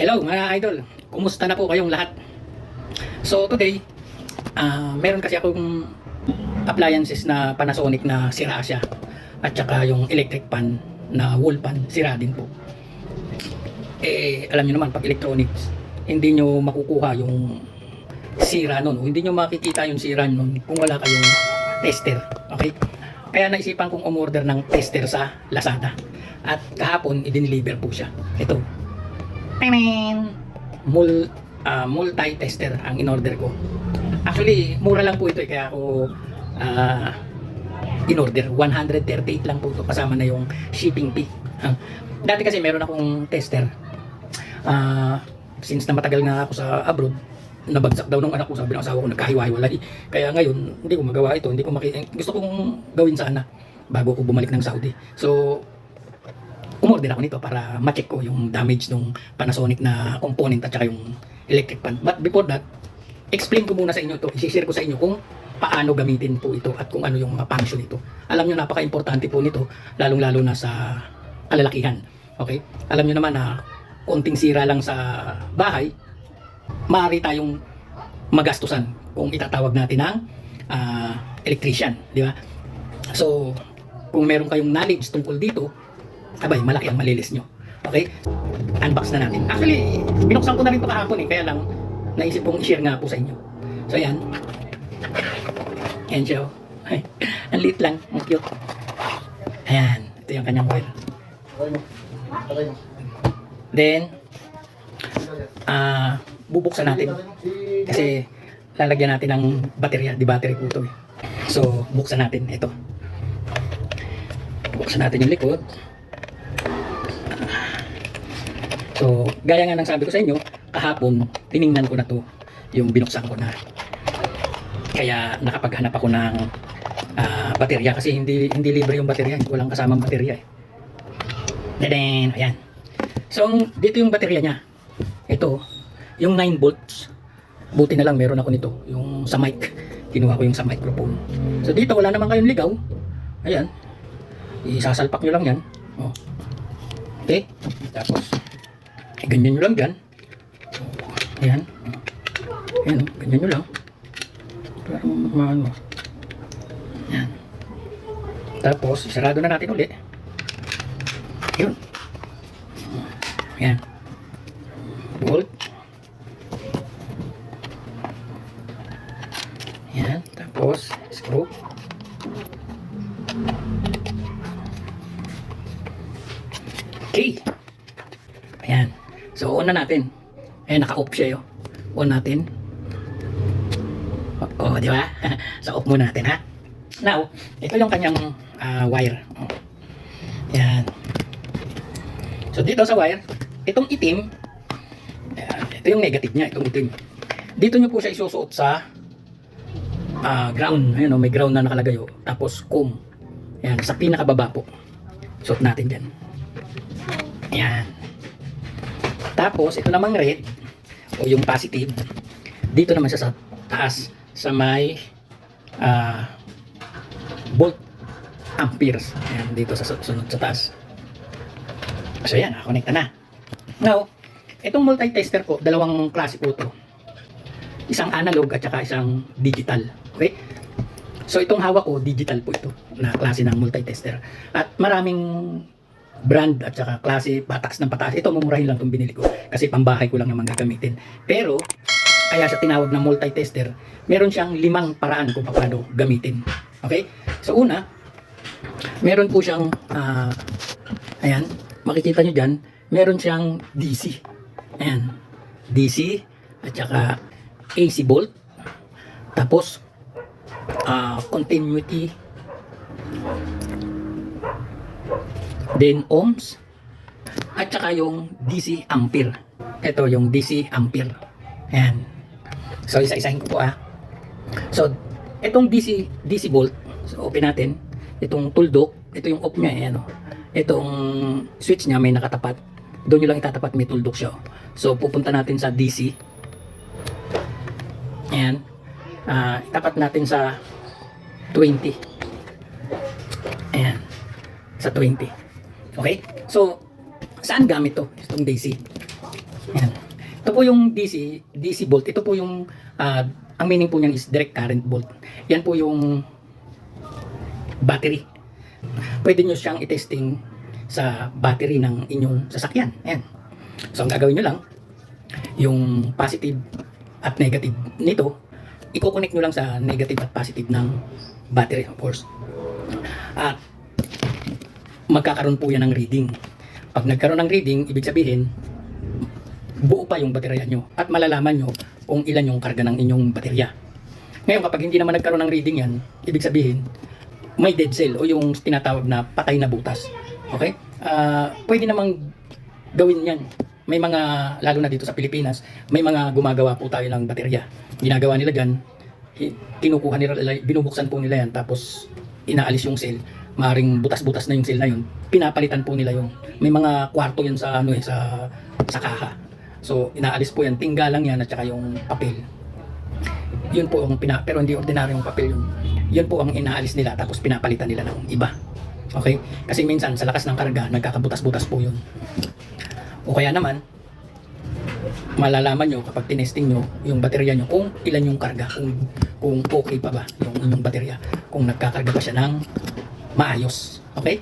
Hello mga idol, kumusta na po kayong lahat? So today, ah meron kasi akong appliances na Panasonic na sira siya at saka yung electric pan na wall pan sira din po. Eh alam niyo naman pag electronics, hindi nyo makukuha yung sira nun o hindi nyo makikita yung sira nun kung wala kayong tester. Okay? Kaya naisipan kong umorder ng tester sa Lazada. At kahapon, i-deliver po siya. Ito, Mul, ah, multi-tester ang in-order ko. Actually, mura lang po ito eh, kaya ako ah, in-order. 138 lang po ito kasama na yung shipping fee. Ah, dati kasi meron akong tester. Ah, since na matagal na ako sa abroad, nabagsak daw ng anak ko, sabi ng asawa ko, nagkahiwa-hiwalay. Kaya ngayon, hindi ko magawa ito. Hindi ko maki... Gusto kong gawin sana bago ko bumalik ng Saudi. So, umorder ako nito para ma-check ko yung damage ng Panasonic na component at saka yung electric pan. But before that, explain ko muna sa inyo to. I-share ko sa inyo kung paano gamitin po ito at kung ano yung mga function nito. Alam nyo, napaka-importante po nito, lalong-lalo na sa kalalakihan. Okay? Alam nyo naman na konting sira lang sa bahay, maaari tayong magastusan kung itatawag natin ng ah, electrician. Di ba? So, kung meron kayong knowledge tungkol dito, abay, malaki ang malilis nyo. Okay? Unbox na natin. Actually, binuksan ko na rin ito kahapon eh, kaya lang naisip kong i-share nga po sa inyo. So, ayan. Ayan siya. oh. Ay, ang liit lang. Ang cute. Ayan. Ito yung kanyang wire. Then, ah, bubuksan natin. Kasi, lalagyan natin ng baterya. Di battery po ito eh. So, buksan natin. Ito. Buksan natin yung likod. So, gaya nga ng sabi ko sa inyo, kahapon, tiningnan ko na to yung binuksan ko na. Kaya nakapaghanap ako ng ah, baterya kasi hindi hindi libre yung baterya, walang kasamang baterya eh. Then, ayan. So, dito yung baterya niya. Ito, yung 9 volts. Buti na lang meron ako nito, yung sa mic. Kinuha ko yung sa microphone. So, dito wala naman kayong ligaw. Ayan. Isasalpak nyo lang yan. Oh. Okay? Tapos, eh, ganyan nyo lang dyan. Ayan. Ayan, oh, ganyan nyo lang. Parang maano. Ayan. Tapos, sarado na natin ulit. Yun. Ayan. Bolt. Ayan. Tapos, screw. Okay. Ayan. So, on na natin. Ayan, naka-off siya yun. On natin. O, di ba? so, off muna natin, ha? Now, ito yung kanyang ah, wire. Ayan. So, dito sa wire, itong itim, ayan, ito yung negative niya, itong itim. Dito nyo po siya isusuot sa ah, ground. Ayan, oh, may ground na nakalagay. Oh. Tapos, comb. Ayan, sa pinakababa po. Suot natin dyan. Ayan. Tapos, ito namang red, o yung positive, dito naman siya sa taas, sa may ah, volt amperes. Ayan, dito sa su- sunod sa taas. So, yan, nakakonekta na. Now, itong multi-tester ko, dalawang klase po ito. Isang analog at saka isang digital. Okay? So, itong hawak ko, digital po ito, na klase ng multi-tester. At maraming brand at saka klase, patas ng patas. Ito, mumurahin lang itong binili ko. Kasi pambahay ko lang naman gagamitin. Pero, kaya sa tinawag na multi-tester, meron siyang limang paraan kung paano gamitin. Okay? So, una, meron po siyang, ah, ayan, makikita nyo dyan, meron siyang DC. Ayan, DC, at saka AC volt. Tapos, ah, continuity then ohms at saka yung DC ampere. Ito yung DC ampere. Ayan. So isa-isahin ko po ah. So itong DC DC volt so open natin. Itong tuldok ito yung off niya ayan oh. itong switch niya may nakatapat. Doon nyo lang itatapat may tuldok siya oh. so pupunta natin sa DC ayan. Ah itapat natin sa 20 ayan. Sa 20 Okay? So, saan gamit to? Itong DC. Yan. Ito po yung DC, DC bolt. Ito po yung, ah, ang meaning po niyan is direct current bolt. Yan po yung battery. Pwede nyo siyang itesting sa battery ng inyong sasakyan. Ayan. So, ang gagawin nyo lang, yung positive at negative nito, i-connect nyo lang sa negative at positive ng battery, of course. At magkakaroon po yan ng reading. Pag nagkaroon ng reading, ibig sabihin, buo pa yung baterya nyo at malalaman nyo kung ilan yung karga ng inyong baterya. Ngayon, kapag hindi naman nagkaroon ng reading yan, ibig sabihin, may dead cell o yung tinatawag na patay na butas. Okay? Ah, pwede namang gawin yan. May mga, lalo na dito sa Pilipinas, may mga gumagawa po tayo ng baterya. Ginagawa nila dyan, kinukuha nila, binubuksan po nila yan, tapos inaalis yung cell. Maring butas-butas na yung cell na yun. Pinapalitan po nila yung, may mga kwarto yan sa, ano eh, sa, sa kaha. So, inaalis po yan, tingga lang yan at saka yung papel. Yun po ang pina, pero hindi ordinaryong papel yun. Yun po ang inaalis nila tapos pinapalitan nila ng iba. Okay? Kasi minsan sa lakas ng karga, nagkakabutas-butas po yun. O kaya naman, malalaman nyo kapag tinesting nyo yung baterya nyo kung ilan yung karga, kung, kung okay pa ba yung inyong baterya, kung nagkakarga pa siya ng maayos. Okay?